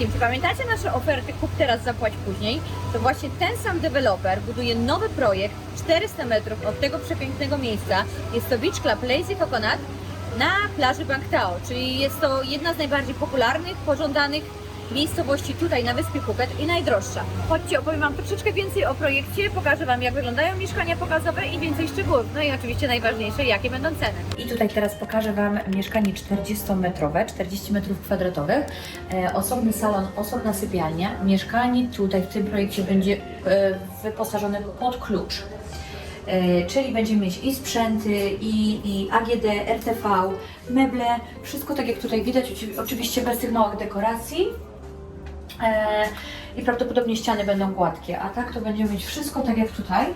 wszystkim, czy pamiętacie nasze oferty Kup teraz, zapłać później? To właśnie ten sam deweloper buduje nowy projekt 400 metrów od tego przepięknego miejsca. Jest to Beach Club Lazy Coconut na plaży Bangtao, czyli jest to jedna z najbardziej popularnych, pożądanych miejscowości tutaj na wyspie Phuket i najdroższa. Chodźcie, opowiem Wam troszeczkę więcej o projekcie, pokażę Wam jak wyglądają mieszkania pokazowe i więcej szczegółów. No i oczywiście najważniejsze, jakie będą ceny. I tutaj teraz pokażę Wam mieszkanie 40-metrowe, 40 metrów kwadratowych, e, osobny salon, osobna sypialnia. Mieszkanie tutaj w tym projekcie będzie e, wyposażone pod klucz. E, czyli będziemy mieć i sprzęty, i, i AGD, RTV, meble, wszystko tak jak tutaj widać, oczywiście bez tych małych dekoracji. E, I prawdopodobnie ściany będą gładkie, a tak to będziemy mieć wszystko tak jak tutaj.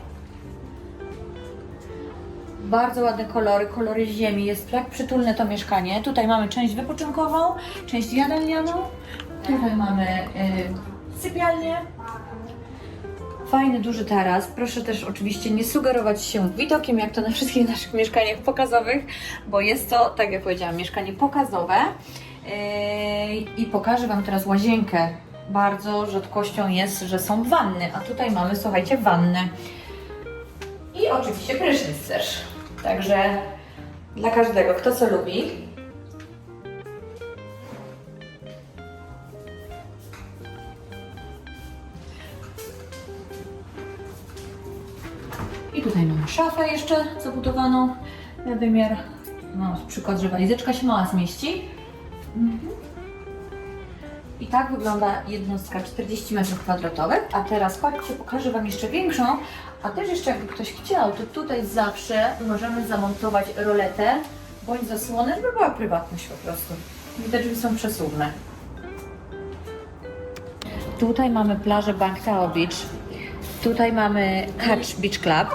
Bardzo ładne kolory, kolory ziemi, jest tak przytulne to mieszkanie. Tutaj mamy część wypoczynkową, część jadalnianą, tutaj mamy y, sypialnię, Fajny, duży taras. Proszę też oczywiście nie sugerować się widokiem, jak to na wszystkich naszych mieszkaniach pokazowych, bo jest to, tak jak powiedziałam, mieszkanie pokazowe. Yy, I pokażę Wam teraz łazienkę. Bardzo rzadkością jest, że są wanny, a tutaj mamy, słuchajcie, wannę. I oczywiście prysznic też. Także dla każdego, kto co lubi. I tutaj mamy szafę jeszcze zabudowaną na wymiar. No, przykład, że walizeczka się mała zmieści. Mhm. I tak wygląda jednostka 40 m2. A teraz chodźcie, pokażę Wam jeszcze większą. A też jeszcze jakby ktoś chciał, to tutaj zawsze możemy zamontować roletę bądź zasłonę, żeby była prywatność po prostu. Widać, że są przesuwne. Tutaj mamy plażę Bangtao Beach. Tutaj mamy Catch Beach Club.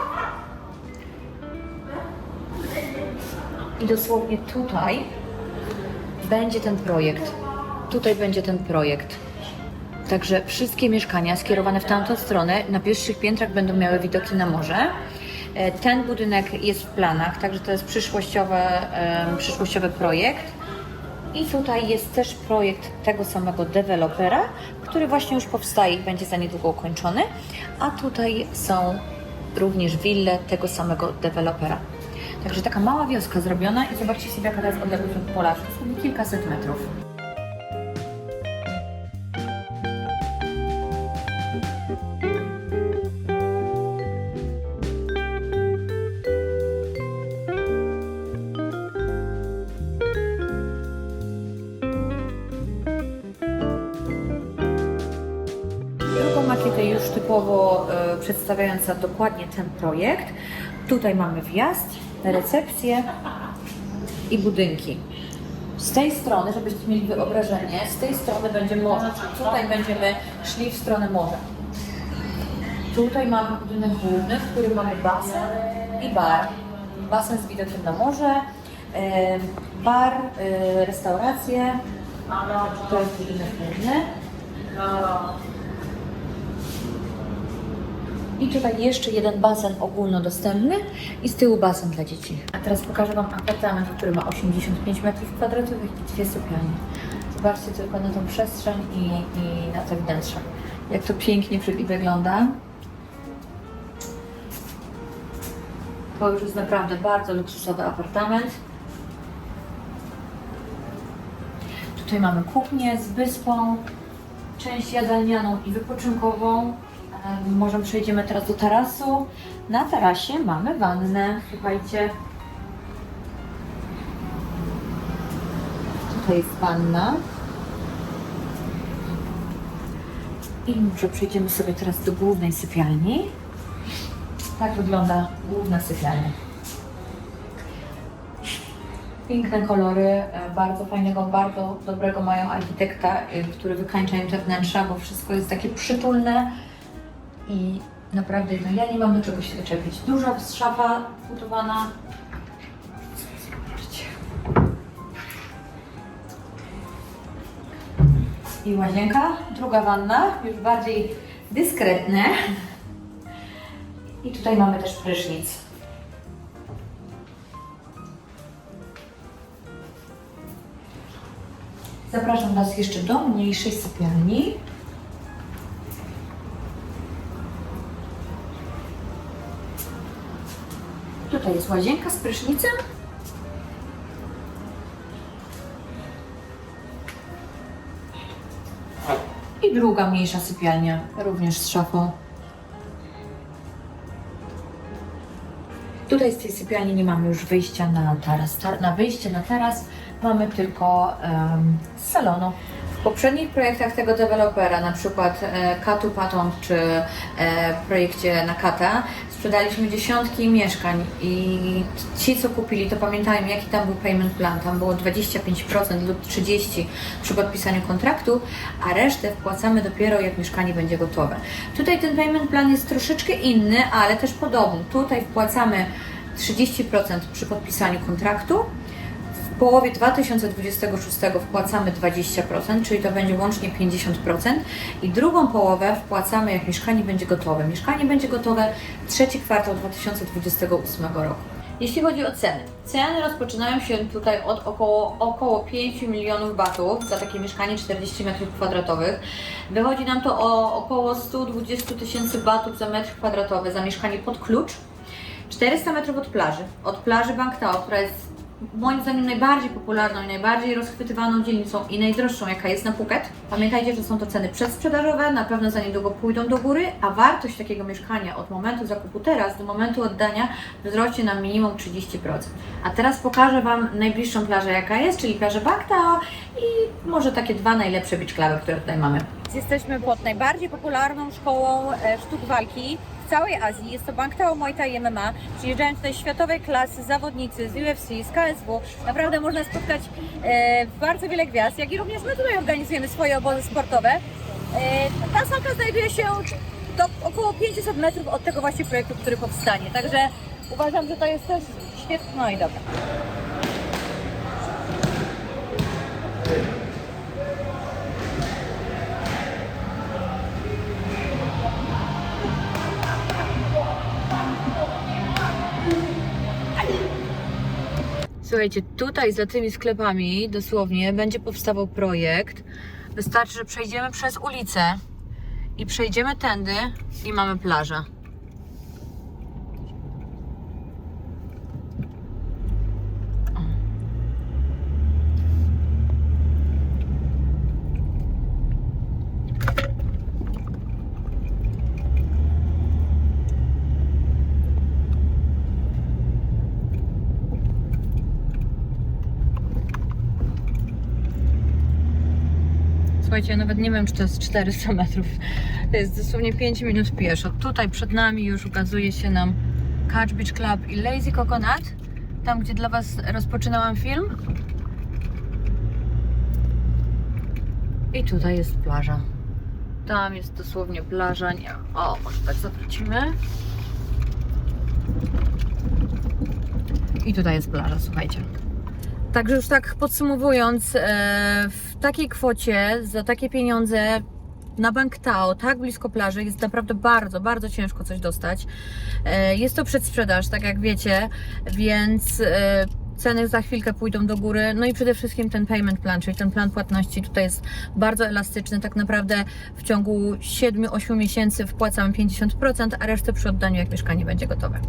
I dosłownie tutaj będzie ten projekt. Tutaj będzie ten projekt. Także wszystkie mieszkania skierowane w tamtą stronę na pierwszych piętrach będą miały widoki na morze. E, Ten budynek jest w planach, także to jest przyszłościowy, przyszłościowy projekt. I tutaj jest też projekt tego samego dewelopera, który właśnie już powstaje i będzie za niedługo ukończony. A tutaj są również wille tego samego dewelopera. Także taka mała wioska zrobiona i zobaczcie sobie jaka to jest odległość od pola, kilkaset metrów. Przedstawiająca dokładnie ten projekt. Tutaj mamy wjazd, recepcję i budynki. Z tej strony, żebyście mieli wyobrażenie, z tej strony będzie morze. Tutaj będziemy szli w stronę morza. Tutaj mamy budynek główny, w którym mamy basen i bar. Basen z widokiem na morze, bar, e, restaurację. To jest budynek główny. I tutaj jeszcze jeden basen ogólnodostępny i z tyłu basen dla dzieci. A teraz pokażę Wam apartament, który ma 85 m2 i dwie sypialnie. Zobaczcie tylko na tą przestrzeń i, i na te wnętrze. Jak to pięknie wygląda. To już jest naprawdę bardzo luksusowy apartament. Tutaj mamy kuchnię z wyspą, część jadalnianą i wypoczynkową. Może przejdziemy teraz do tarasu. Na tarasie mamy wannę. Słuchajcie. Tutaj jest wanna. I może przejdziemy sobie teraz do głównej sypialni. Tak wygląda główna sypialnia. Piękne kolory, e, bardzo fajnego, bardzo dobrego mają architekta, e, który wykańcza im te wnętrza, bo wszystko jest takie przytulne i naprawdę no, ja nie mam do czego się doczepić. Duża szafa budowana. I łazienka, druga wanna, już bardziej dyskretne. I tutaj mamy też prysznic. Zapraszam Was jeszcze do mniejszej sypialni. Tutaj jest łazienka z prysznicem. I druga mniejsza sypialnia, również z szafą. Tutaj z tej sypialni nie mamy już wyjścia na taras. Ta- Na wyjście na taras mamy tylko em, z salonu. W poprzednich projektach tego dewelopera, na przykład e, Katu Patent czy e, projekcie Nakata, sprzedaliśmy dziesiątki mieszkań i ci, co kupili, to pamiętają, jaki tam był payment plan. Tam było 25% lub 30% przy podpisaniu kontraktu, a resztę wpłacamy dopiero jak mieszkanie będzie gotowe. Tutaj ten payment plan jest troszeczkę inny, ale też podobny. Tutaj wpłacamy 30% przy podpisaniu kontraktu, połowie 2026 wpłacamy 20%, czyli to będzie łącznie 50%, i drugą połowę wpłacamy, jak mieszkanie będzie gotowe. Mieszkanie będzie gotowe trzeci kwartał 2028 roku. Jeśli chodzi o ceny, ceny rozpoczynają się tutaj od około, około 5 milionów batów za takie mieszkanie 40 m2. Wychodzi nam to o około 120 tysięcy batów za metr kwadratowy za mieszkanie pod klucz. 400 metrów od plaży, od plaży Bangtao, która jest moim zdaniem najbardziej popularną i najbardziej rozchwytywaną dzielnicą i najdroższą, jaka jest na Phuket. Pamiętajcie, że są to ceny przedsprzedażowe, na pewno za niedługo pójdą do góry, a wartość takiego mieszkania od momentu zakupu teraz do momentu oddania wzrośnie na minimum 30%. A teraz pokażę Wam najbliższą plażę, jaka jest, czyli plażę Bangtao i może takie dwa najlepsze beach cluby, które tutaj mamy. Jesteśmy pod najbardziej popularną szkołą e, sztuk walki całej Azji. Jest to Bangtao Muay Thai MMA. Przyjeżdżają tutaj światowej klasy zawodnicy z UFC, z KSW. Naprawdę można spotkać e, bardzo wiele gwiazd, jak i również my tutaj organizujemy swoje obozy sportowe. E, ta salka znajduje się do około 500 metrów od tego właśnie projektu, który powstanie. Także uważam, że to jest też świetne. No i dobra. Słuchajcie, tutaj za tymi sklepami dosłownie będzie powstawał projekt. Wystarczy, że przejdziemy przez ulicę i przejdziemy tędy i mamy plażę. Słuchajcie, ja nawet nie wiem, czy to jest 400 metrów. To jest dosłownie 5 minut pieszo. Tutaj przed nami już ukazuje się nam Catch Beach Club i Lazy Coconut. Tam, gdzie dla Was rozpoczynałam film. I tutaj jest plaża. Tam jest dosłownie plaża. Nie. O, może tak zawrócimy. I tutaj jest plaża, słuchajcie. Także już tak podsumowując, e, w takiej kwocie, za takie pieniądze na Bank Tao, tak blisko plaży, jest naprawdę bardzo, bardzo ciężko coś dostać. E, Jest to przedsprzedaż, tak jak wiecie, więc e, ceny za chwilkę pójdą do góry. No i przede wszystkim ten payment plan, czyli ten plan płatności tutaj jest bardzo elastyczny. Tak naprawdę w ciągu 7-8 miesięcy wpłacamy 50%, a resztę przy oddaniu, jak mieszkanie będzie gotowe.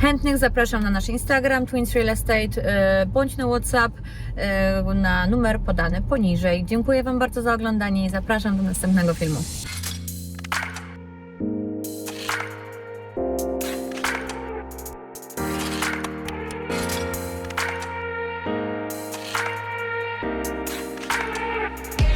Chętnych zapraszam na nasz Instagram Twins Real Estate e, bądź na WhatsApp e, na numer podany poniżej. Dziękuję Wam bardzo za oglądanie i zapraszam do następnego filmu. Yeah.